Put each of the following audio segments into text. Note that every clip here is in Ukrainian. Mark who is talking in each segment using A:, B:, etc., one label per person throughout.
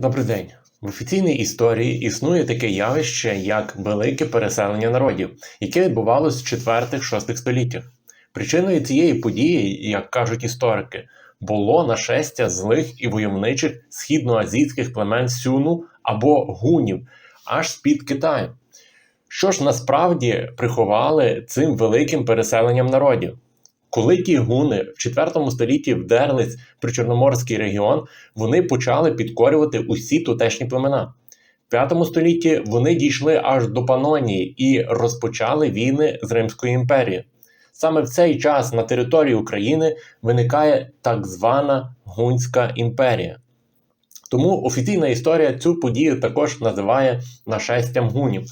A: Добрий день. В офіційній історії існує таке явище, як велике переселення народів, яке відбувалося в 4-6 століттях. Причиною цієї події, як кажуть історики, було нашестя злих і войовничих східноазійських племен Сюну або гунів аж з-під Китаю. Що ж насправді приховали цим великим переселенням народів? Коли ті гуни в 4 столітті вдерлись в причорноморський регіон, вони почали підкорювати усі тутешні племена. В 5 столітті вони дійшли аж до Панонії і розпочали війни з Римською імперією. Саме в цей час на території України виникає так звана Гунська імперія. Тому офіційна історія цю подію також називає нашестям гунів.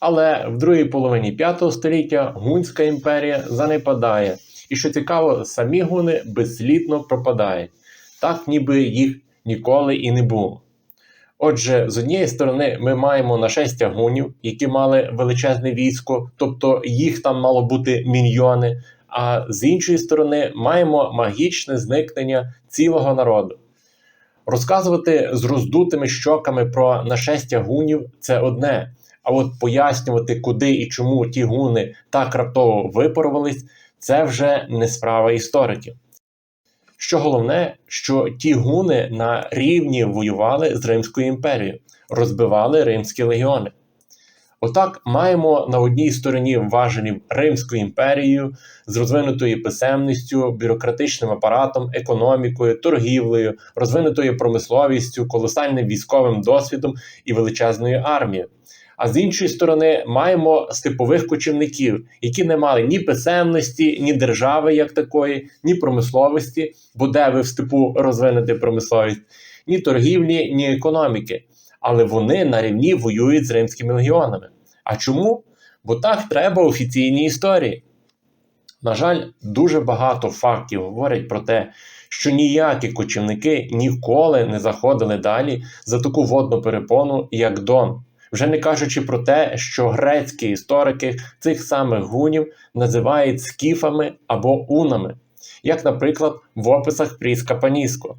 A: Але в другій половині 5 століття Гунська імперія занепадає, і що цікаво, самі гуни безслідно пропадають, так ніби їх ніколи і не було. Отже, з однієї сторони, ми маємо нашестя гунів, які мали величезне військо, тобто їх там мало бути мільйони. А з іншої сторони, маємо магічне зникнення цілого народу. Розказувати з роздутими щоками про нашестя гунів це одне. А от пояснювати, куди і чому ті гуни так раптово випарувались, це вже не справа істориків. Що головне, що ті гуни на рівні воювали з Римською імперією, розбивали римські легіони. Отак маємо на одній стороні важелів Римською імперією з розвинутою писемністю, бюрократичним апаратом, економікою, торгівлею, розвинутою промисловістю, колосальним військовим досвідом і величезною армією. А з іншої сторони, маємо степових кочівників, які не мали ні писемності, ні держави як такої, ні промисловості, бо де ви в степу розвинути промисловість, ні торгівлі, ні економіки. Але вони на рівні воюють з римськими легіонами. А чому? Бо так треба офіційній історії. На жаль, дуже багато фактів говорять про те, що ніякі кочівники ніколи не заходили далі за таку водну перепону, як Дон. Вже не кажучи про те, що грецькі історики цих самих гунів називають скіфами або унами, як, наприклад, в описах Пріска Паніско.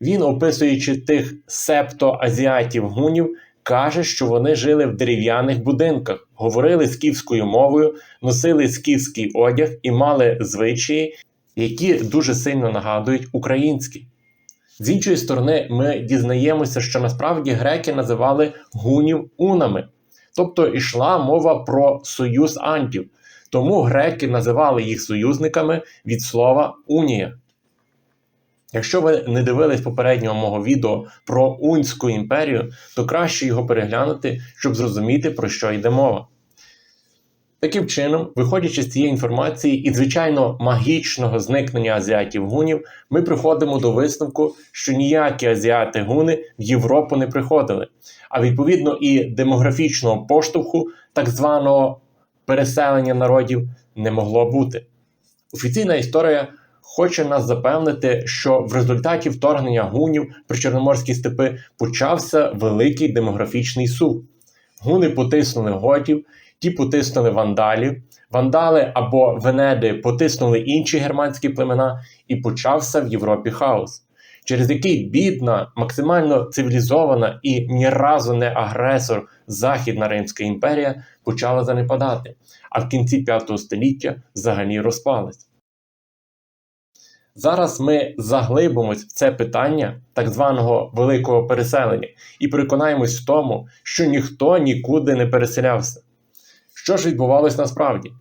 A: Він, описуючи тих септоазіатів гунів, каже, що вони жили в дерев'яних будинках, говорили скіфською мовою, носили скіфський одяг і мали звичаї, які дуже сильно нагадують українські. З іншої сторони, ми дізнаємося, що насправді греки називали гунів унами, тобто йшла мова про союз антів. Тому греки називали їх союзниками від слова унія. Якщо ви не дивились попереднього мого відео про Унську імперію, то краще його переглянути, щоб зрозуміти, про що йде мова. Таким чином, виходячи з цієї інформації і, звичайно, магічного зникнення азіатів-гунів, ми приходимо до висновку, що ніякі азіати-гуни в Європу не приходили, а відповідно і демографічного поштовху, так званого переселення народів, не могло бути. Офіційна історія хоче нас запевнити, що в результаті вторгнення гунів при Чорноморські степи почався великий демографічний сув. Гуни потиснули готів, ті потиснули вандалів, вандали або венеди потиснули інші германські племена, і почався в Європі хаос, через який бідна, максимально цивілізована і ні разу не агресор Західна Римська імперія почала занепадати, а в кінці 5 століття взагалі розпалась. Зараз ми заглибимось в це питання так званого великого переселення і переконаємось в тому, що ніхто нікуди не переселявся. Що ж відбувалось насправді?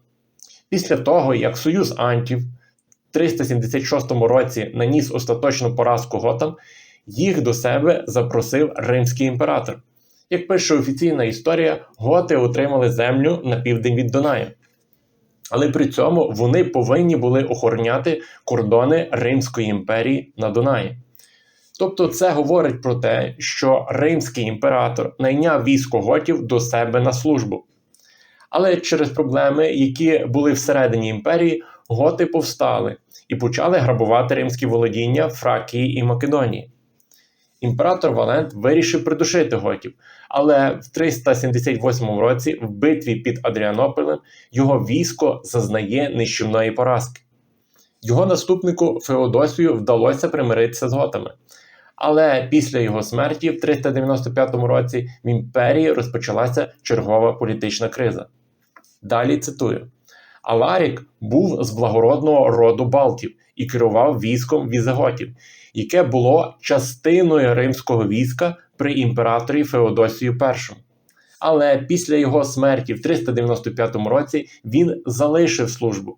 A: Після того, як Союз Антів в 376 році наніс остаточну поразку готам, їх до себе запросив римський імператор. Як пише офіційна історія, готи отримали землю на південь від Дунаю. Але при цьому вони повинні були охороняти кордони Римської імперії на Дунаї. Тобто це говорить про те, що римський імператор найняв військо готів до себе на службу. Але через проблеми, які були всередині імперії, готи повстали і почали грабувати римські володіння Фракії і Македонії. Імператор Валент вирішив придушити готів, але в 378 році в битві під Адріанополем його військо зазнає нищівної поразки. Його наступнику Феодосію вдалося примиритися з готами. Але після його смерті в 395 році в імперії розпочалася чергова політична криза. Далі цитую: Аларік був з благородного роду Балтів і керував військом візиготів, яке було частиною римського війська при імператорі Феодосію І. Але після його смерті в 395 році він залишив службу,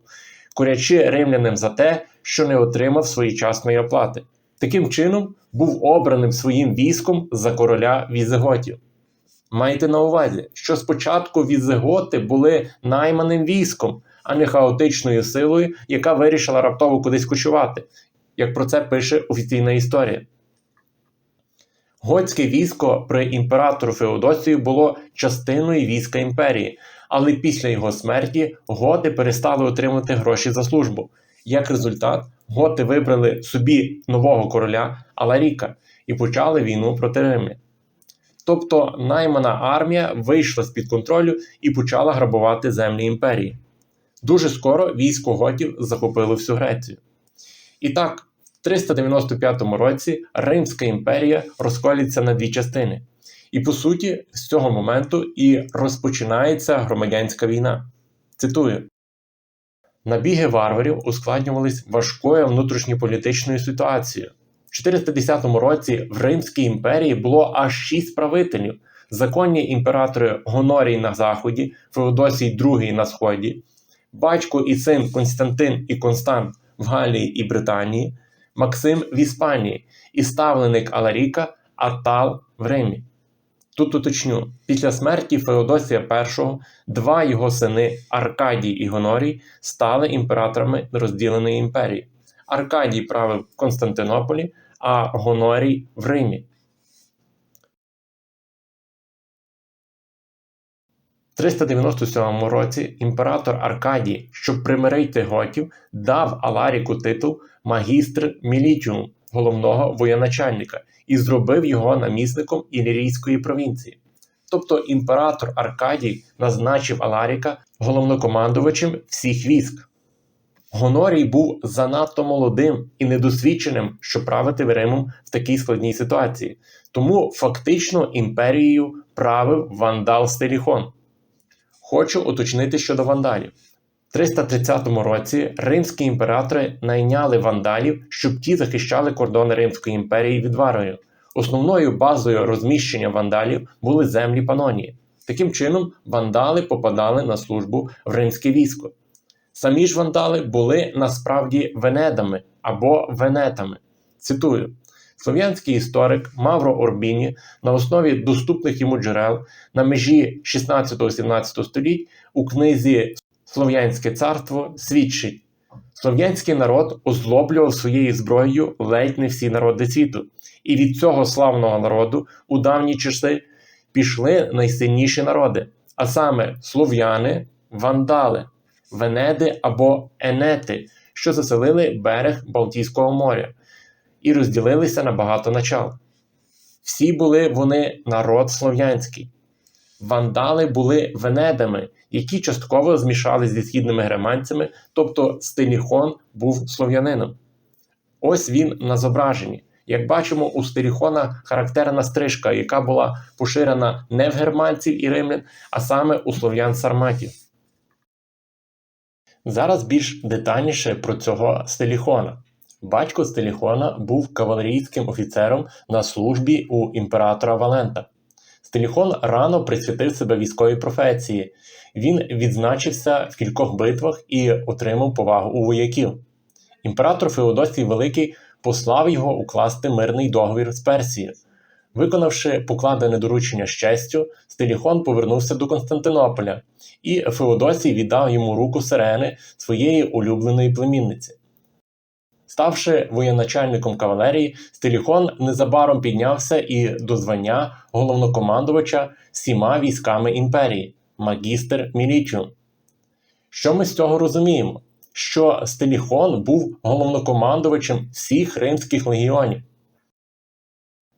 A: курячи римлянам за те, що не отримав своєчасної оплати. Таким чином був обраним своїм військом за короля візиготів. Майте на увазі, що спочатку візиготи були найманим військом, а не хаотичною силою, яка вирішила раптово кудись кочувати, як про це пише офіційна історія. Готське військо при імператору Феодосію було частиною війська імперії, але після його смерті готи перестали отримати гроші за службу. Як результат, готи вибрали собі нового короля Аларіка і почали війну проти Римлян. Тобто наймана армія вийшла з-під контролю і почала грабувати землі імперії. Дуже скоро військо готів захопило всю Грецію. І так, в 395 році Римська імперія розколюється на дві частини. І по суті, з цього моменту і розпочинається громадянська війна. Цитую: набіги варварів ускладнювались важкою внутрішньополітичною ситуацією. В 410 році в Римській імперії було аж шість правителів: законні імператори Гонорій на Заході, Феодосій II на Сході, батько і син Константин і Констант в Галії і Британії, Максим в Іспанії і ставленик Аларіка Атал в Римі. Тут уточню, після смерті Феодосія І два його сини Аркадій і Гонорій стали імператорами розділеної імперії. Аркадій правив в Константинополі, а Гонорій в Римі. В 397 році імператор Аркадій, щоб примирити готів, дав Аларіку титул магістр Мілітіум, головного воєначальника, і зробив його намісником Ілірійської провінції. Тобто імператор Аркадій назначив Аларіка головнокомандувачем всіх військ. Гонорій був занадто молодим і недосвідченим, щоб правити Римом в такій складній ситуації. Тому фактично імперією правив вандал Стеліхон. Хочу уточнити щодо вандалів. В 330 році римські імператори найняли вандалів, щоб ті захищали кордони Римської імперії від Варою. Основною базою розміщення вандалів були землі Панонії. Таким чином, вандали попадали на службу в римське військо. Самі ж вандали були насправді венедами або венетами. Цитую: слов'янський історик Мавро Орбіні на основі доступних йому джерел на межі 16-17 століть у книзі Слов'янське царство свідчить. Слов'янський народ озлоблював своєю зброєю ледь не всі народи світу, і від цього славного народу у давні часи пішли найсильніші народи, а саме слов'яни, вандали, венеди або енети, що заселили берег Балтійського моря і розділилися на багато начал. Всі були вони народ слов'янський. Вандали були венедами, які частково змішались зі східними германцями, тобто Стиліхон був слов'янином. Ось він на зображенні. Як бачимо, у Стиліхона характерна стрижка, яка була поширена не в германців і римлян, а саме у слов'ян сарматів. Зараз більш детальніше про цього Стеліхона. Батько Стеліхона був кавалерійським офіцером на службі у імператора Валента. Стеліхон рано присвятив себе військовій професії. Він відзначився в кількох битвах і отримав повагу у вояків. Імператор Феодосій Великий послав його укласти мирний договір з Персією. Виконавши покладене доручення з честю, Стеліхон повернувся до Константинополя, і Феодосій віддав йому руку сирени своєї улюбленої племінниці. Ставши воєначальником кавалерії, Стеліхон незабаром піднявся і до звання головнокомандувача всіма військами імперії магістр Мілітіум. Що ми з цього розуміємо? Що Стеліхон був головнокомандувачем всіх римських легіонів.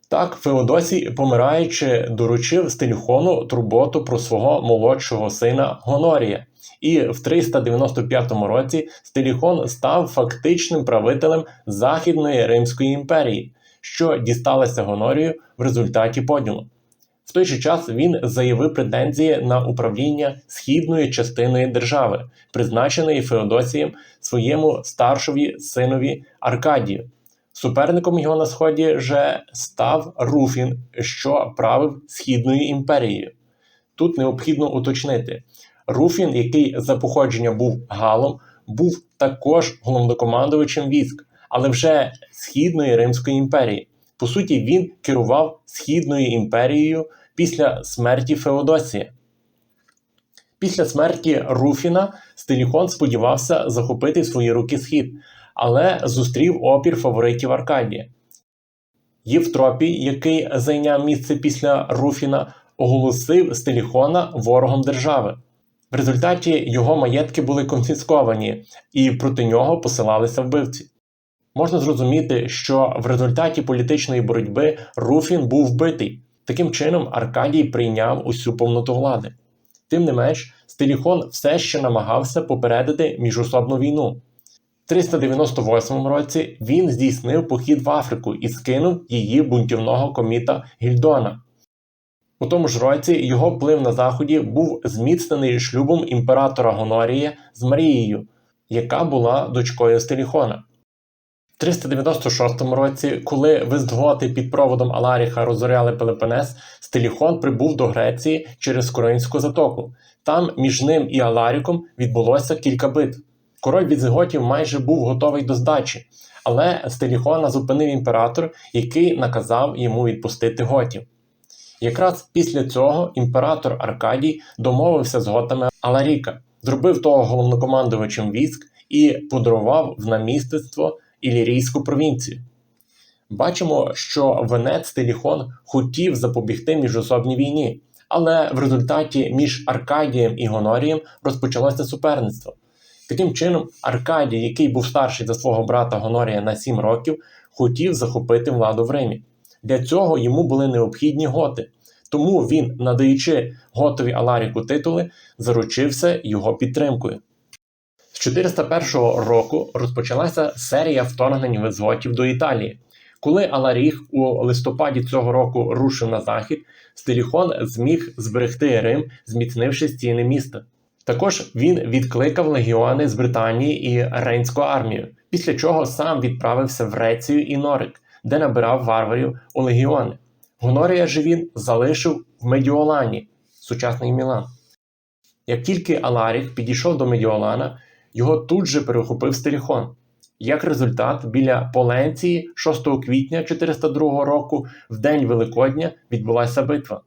A: Так, Феодосій, помираючи, доручив Стеліхону турботу про свого молодшого сина Гонорія, і в 395 році Стеліхон став фактичним правителем Західної Римської імперії, що дісталася Гонорію в результаті поділу. В той же час він заявив претензії на управління східною частиною держави, призначеної Феодосієм своєму старшові синові Аркадію. Суперником його на сході же став Руфін, що правив Східною імперією. Тут необхідно уточнити: Руфін, який за походженням був Галом, був також головнокомандувачем військ, але вже Східної Римської імперії. По суті, він керував Східною імперією після смерті Феодосія. Після смерті Руфіна Стиліхон сподівався захопити свої руки схід, але зустрів опір фаворитів Аркадія. Євтропій, який зайняв місце після Руфіна, оголосив Стиліхона ворогом держави. В результаті його маєтки були конфісковані, і проти нього посилалися вбивці. Можна зрозуміти, що в результаті політичної боротьби Руфін був вбитий. Таким чином, Аркадій прийняв усю повноту влади. Тим не менш, Стиліхон все ще намагався попередити міжособну війну. В 398 році він здійснив похід в Африку і скинув її бунтівного коміта Гільдона. У тому ж році його вплив на Заході був зміцнений шлюбом імператора Гонорія з Марією, яка була дочкою Стиліхона. В 396 році, коли виздготи під проводом Аларіха розоряли Пелепонес, Стиліхон прибув до Греції через Коринську затоку. Там між ним і Аларіком відбулося кілька битв. Король візиготів майже був готовий до здачі, але Стиліхона зупинив імператор, який наказав йому відпустити готів. Якраз після цього імператор Аркадій домовився з готами Аларіка, зробив того головнокомандувачем військ і подарував в намістництво Ілірійську провінцію. Бачимо, що Венець Теліхон хотів запобігти міжособній війні, але в результаті між Аркадієм і Гонорієм розпочалося суперництво. Таким чином, Аркадій, який був старший за свого брата Гонорія на 7 років, хотів захопити владу в Римі. Для цього йому були необхідні готи. Тому він, надаючи готові Аларіку титули, заручився його підтримкою. З 401 року розпочалася серія вторгнень визвотів до Італії. Коли Аларіх у листопаді цього року рушив на захід, Стиліхон зміг зберегти Рим, зміцнивши стіни міста. Також він відкликав легіони з Британії і Рейнську армію, після чого сам відправився в Рецію і Норик, де набирав варварів у легіони. Гонорія же він залишив в Медіолані, сучасний Мілан. Як тільки Аларіх підійшов до Медіолана, його тут же перехопив Стеріхон. Як результат, біля Поленції 6 квітня 402 року, в день Великодня, відбулася битва.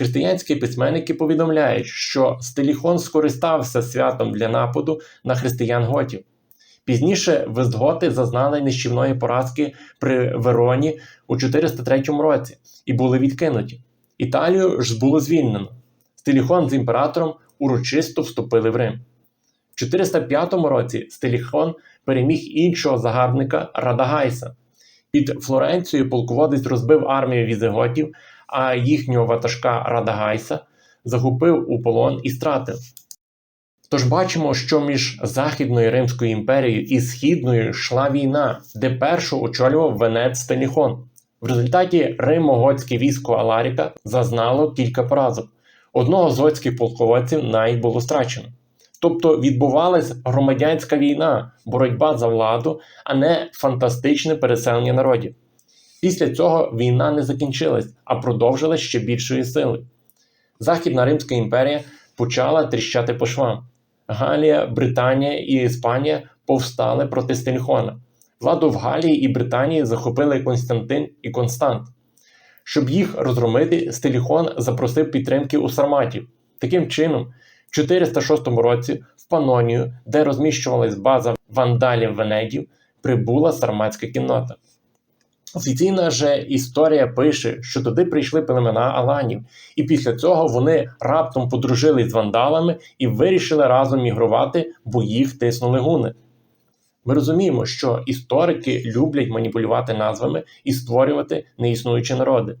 A: Християнські письменники повідомляють, що Стеліхон скористався святом для нападу на християн готів. Пізніше вестготи зазнали нищівної поразки при Вероні у 403 році і були відкинуті. Італію ж було звільнено. Стеліхон з імператором урочисто вступили в Рим. В 405 році Стеліхон переміг іншого загарбника Радагайса. Під Флоренцією полководець розбив армію візиготів, а їхнього ватажка Радагайса захопив у полон і стратив. Тож бачимо, що між Західною Римською імперією і Східною йшла війна, де першу очолював Венець Стеліхон. В результаті Римо-готське військо Аларіка зазнало кілька поразок. Одного з готських полководців навіть було страчено. Тобто відбувалась громадянська війна, боротьба за владу, а не фантастичне переселення народів. Після цього війна не закінчилась, а продовжилась ще більшої сили. Західна Римська імперія почала тріщати по швам. Галія, Британія і Іспанія повстали проти Стельхона. Владу в Галії і Британії захопили Константин і Констант. Щоб їх розгромити, Стеліхон запросив підтримки у Сарматів. Таким чином, в 406 році в Панонію, де розміщувалась база вандалів Венедів, прибула сарматська кіннота. Офіційна же історія пише, що туди прийшли племена Аланів, і після цього вони раптом подружились з вандалами і вирішили разом мігрувати, бо їх тиснули гуни. Ми розуміємо, що історики люблять маніпулювати назвами і створювати неіснуючі народи.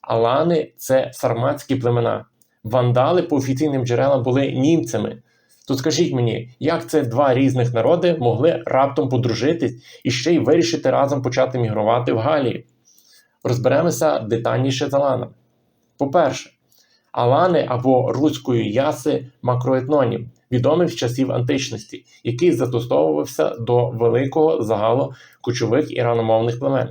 A: Алани це сарматські племена. Вандали по офіційним джерелам були німцями. То скажіть мені, як це два різних народи могли раптом подружитись і ще й вирішити разом почати мігрувати в Галії? Розберемося детальніше з аланами. По-перше, алани або руською яси макроетнонім, відомий з часів античності, який застосовувався до великого загалу кочових іраномовних племен.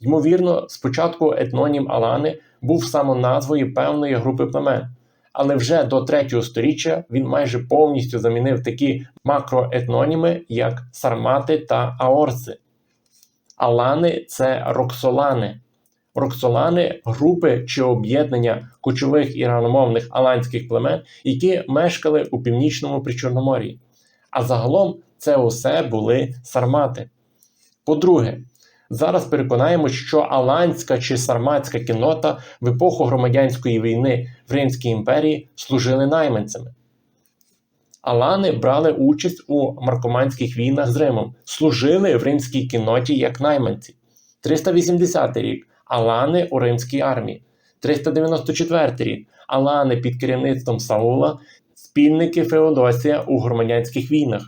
A: Ймовірно, спочатку етнонім Алани був самоназвою певної групи племен, але вже до 3 століття він майже повністю замінив такі макроетноніми, як сармати та аорси. Алани це роксолани. Роксолани групи чи об'єднання кочових іраномовних аланських племен, які мешкали у північному Причорномор'ї. А загалом це усе були сармати. По-друге, зараз переконаємось, що аланська чи сарматська кіннота в епоху громадянської війни в Римській імперії служили найманцями. Алани брали участь у маркоманських війнах з Римом, служили в римській кінноті як найманці. 380 рік Алани у римській армії. 394 рік Алани під керівництвом Саула, спільники Феодосія у громадянських війнах.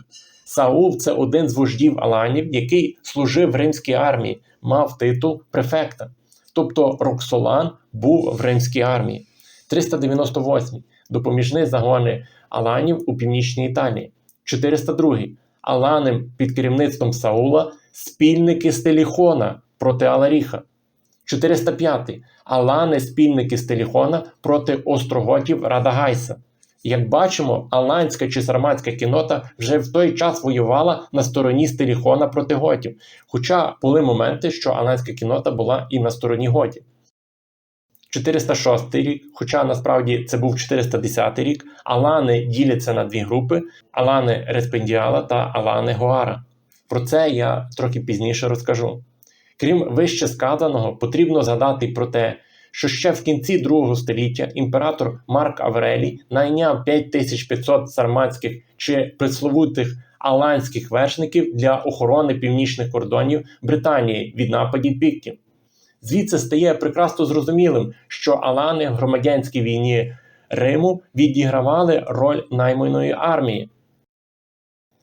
A: Саул це один з вождів Аланів, який служив в римській армії, мав титул префекта. Тобто Роксолан був в римській армії. 398 допоміжні загони Аланів у північній Італії. 402 Аланим під керівництвом Саула спільники Стеліхона проти Аларіха. 405 Алани спільники Стеліхона проти остроготів Радагайса. Як бачимо, аланська чи сарматська кінота вже в той час воювала на стороні Стеліхона проти готів, хоча були моменти, що аланська кінота була і на стороні готів. 406 рік, хоча насправді це був 410 рік, Алани діляться на дві групи: Алани Респендіала та Алани Гоара. Про це я трохи пізніше розкажу. Крім вище сказаного, потрібно згадати про те, що ще в кінці другого століття імператор Марк Аврелій найняв 5500 сарматських чи пресловутих аланських вершників для охорони північних кордонів Британії від нападів піктів. Звідси стає прекрасно зрозумілим, що Алани в громадянській війні Риму відігравали роль найманої армії.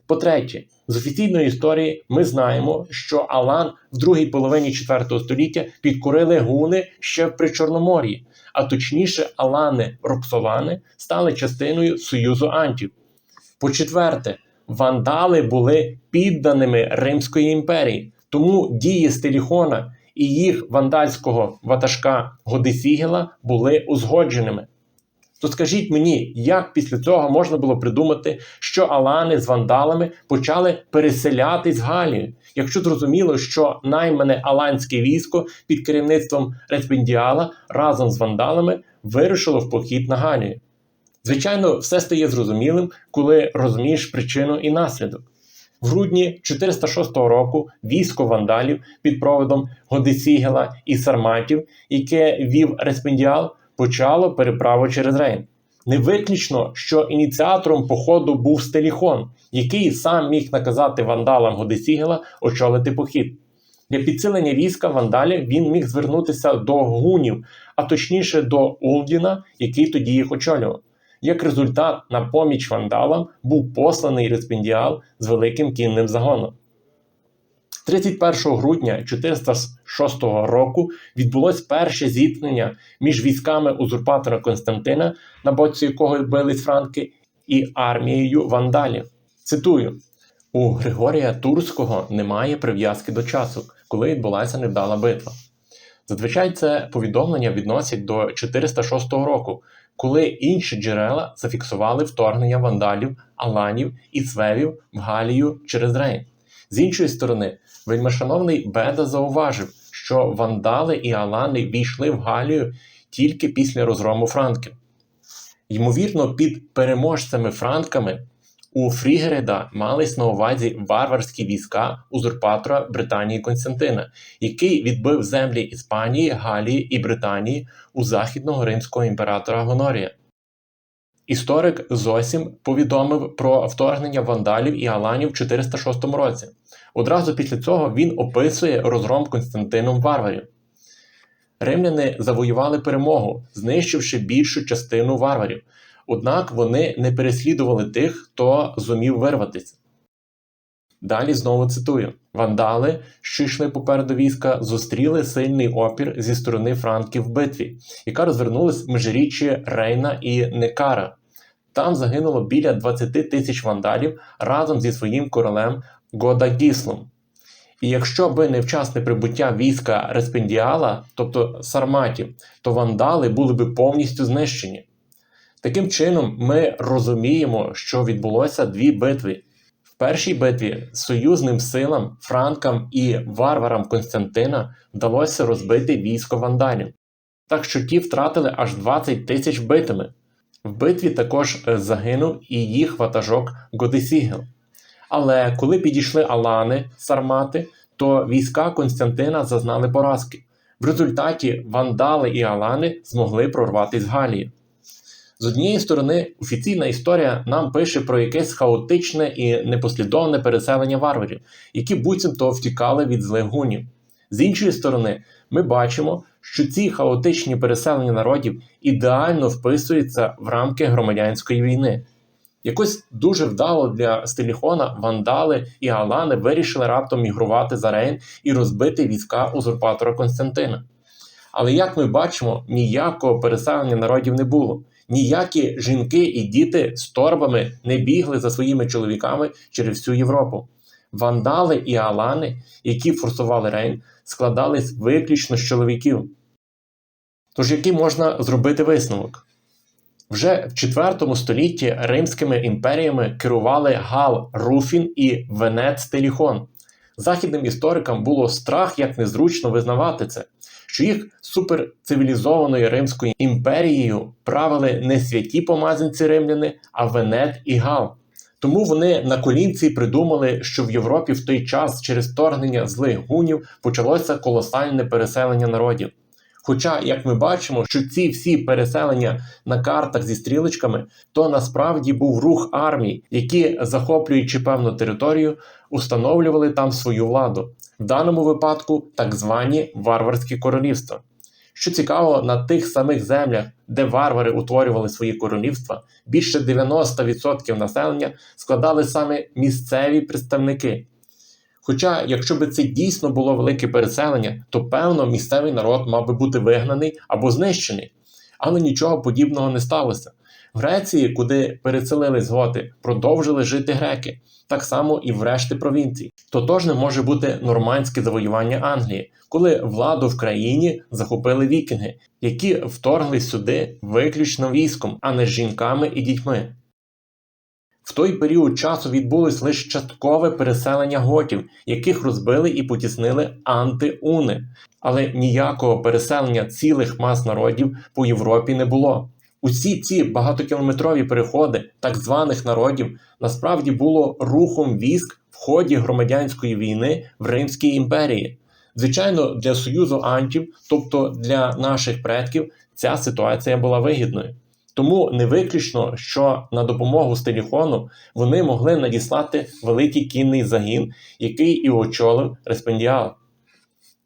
A: По-третє, з офіційної історії ми знаємо, що Алан в другій половині IV століття підкорили гуни ще в Причорномор'ї, а точніше, Алани Роксолани стали частиною Союзу Антів. По-четверте, вандали були підданими Римської імперії, тому дії Стеліхона і їх вандальського ватажка Годисігела були узгодженими. То скажіть мені, як після цього можна було придумати, що Алани з вандалами почали переселятись в Галію, якщо зрозуміло, що наймане аланське військо під керівництвом Респендіала разом з вандалами вирушило в похід на Галію? Звичайно, все стає зрозумілим, коли розумієш причину і наслідок. В грудні 406 року військо вандалів під проводом Годисігела і Сарматів, яке вів Респендіал, почало переправу через Рейн. Не виключно, що ініціатором походу був Стеліхон, який сам міг наказати вандалам Годисігела очолити похід. Для підсилення війська вандалів він міг звернутися до гунів, а точніше до Улдіна, який тоді їх очолював. Як результат, на поміч вандалам був посланий респендіал з великим кінним загоном. 31 грудня 406 року відбулось перше зіткнення між військами узурпатора Константина, на боці якого бились франки, і армією вандалів. Цитую: у Григорія Турського немає прив'язки до часу, коли відбулася невдала битва. Зазвичай це повідомлення відносять до 406 року, коли інші джерела зафіксували вторгнення вандалів, аланів і свевів в Галію через Рейн. З іншої сторони, вельмишановний Беда зауважив, що вандали і алани війшли в Галію тільки після розгрому франків. Ймовірно, під переможцями франками у Фрігереда мались на увазі варварські війська узурпатора Британії Константина, який відбив землі Іспанії, Галії і Британії у західного римського імператора Гонорія. Історик Зосім повідомив про вторгнення вандалів і аланів в 406 році. Одразу після цього він описує розгром Константином варварів. Римляни завоювали перемогу, знищивши більшу частину варварів, однак вони не переслідували тих, хто зумів вирватися. Далі знову цитую: вандали, що йшли попереду війська, зустріли сильний опір зі сторони франків в битві, яка розвернулась в межиріччі Рейна і Некара. Там загинуло біля 20 тисяч вандалів разом зі своїм королем Годагіслом. І якщо би не вчасне прибуття війська Респендіала, тобто сарматів, то вандали були би повністю знищені. Таким чином, ми розуміємо, що відбулося дві битви. Першій битві союзним силам, франкам і варварам Константина вдалося розбити військо вандалів, так що ті втратили аж 20 тисяч битими. В битві також е, загинув і їх ватажок Годесігел. Але коли підійшли Алани, Сармати, то війська Константина зазнали поразки. В результаті вандали і Алани змогли прорватися з Галії. З однієї сторони, офіційна історія нам пише про якесь хаотичне і непослідовне переселення варварів, які буцімто втікали від злих гунів. З іншої сторони, ми бачимо, що ці хаотичні переселення народів ідеально вписуються в рамки громадянської війни. Якось дуже вдало для Стеліхона вандали і Алани вирішили раптом мігрувати за Рейн і розбити війська узурпатора Константина. Але як ми бачимо, ніякого переселення народів не було. Ніякі жінки і діти з торбами не бігли за своїми чоловіками через всю Європу. Вандали і алани, які форсували Рейн, складались виключно з чоловіків. Тож який можна зробити висновок? Вже в IV столітті римськими імперіями керували Гал Руфін і Венец Теліхон. Західним історикам було страх як незручно визнавати це, що їх суперцивілізованою Римською імперією правили не святі помазанці римляни, а Венет і Гал. Тому вони на колінці придумали, що в Європі в той час через вторгнення злих гунів почалося колосальне переселення народів. Хоча, як ми бачимо, що ці всі переселення на картах зі стрілочками, то насправді був рух армій, які, захоплюючи певну територію, установлювали там свою владу, в даному випадку так звані варварські королівства. Що цікаво, на тих самих землях, де варвари утворювали свої королівства, більше 90% населення складали саме місцеві представники. Хоча, якщо би це дійсно було велике переселення, то певно місцевий народ мав би бути вигнаний або знищений. Але нічого подібного не сталося. В Греції, куди переселились готи, продовжили жити греки, так само і в решті провінцій. Тотож не може бути нормандське завоювання Англії, коли владу в країні захопили вікінги, які вторглись сюди виключно військом, а не жінками і дітьми. В той період часу відбулось лише часткове переселення готів, яких розбили і потіснили антиуни, але ніякого переселення цілих мас народів по Європі не було. Усі ці багатокілометрові переходи так званих народів насправді було рухом військ в ході громадянської війни в Римській імперії. Звичайно, для союзу антів, тобто для наших предків, ця ситуація була вигідною. Тому не виключно, що на допомогу Стеліхону вони могли надіслати великий кінний загін, який і очолив Респендіал.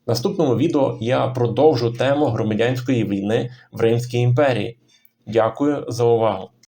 A: В наступному відео я продовжу тему громадянської війни в Римській імперії. Дякую за увагу!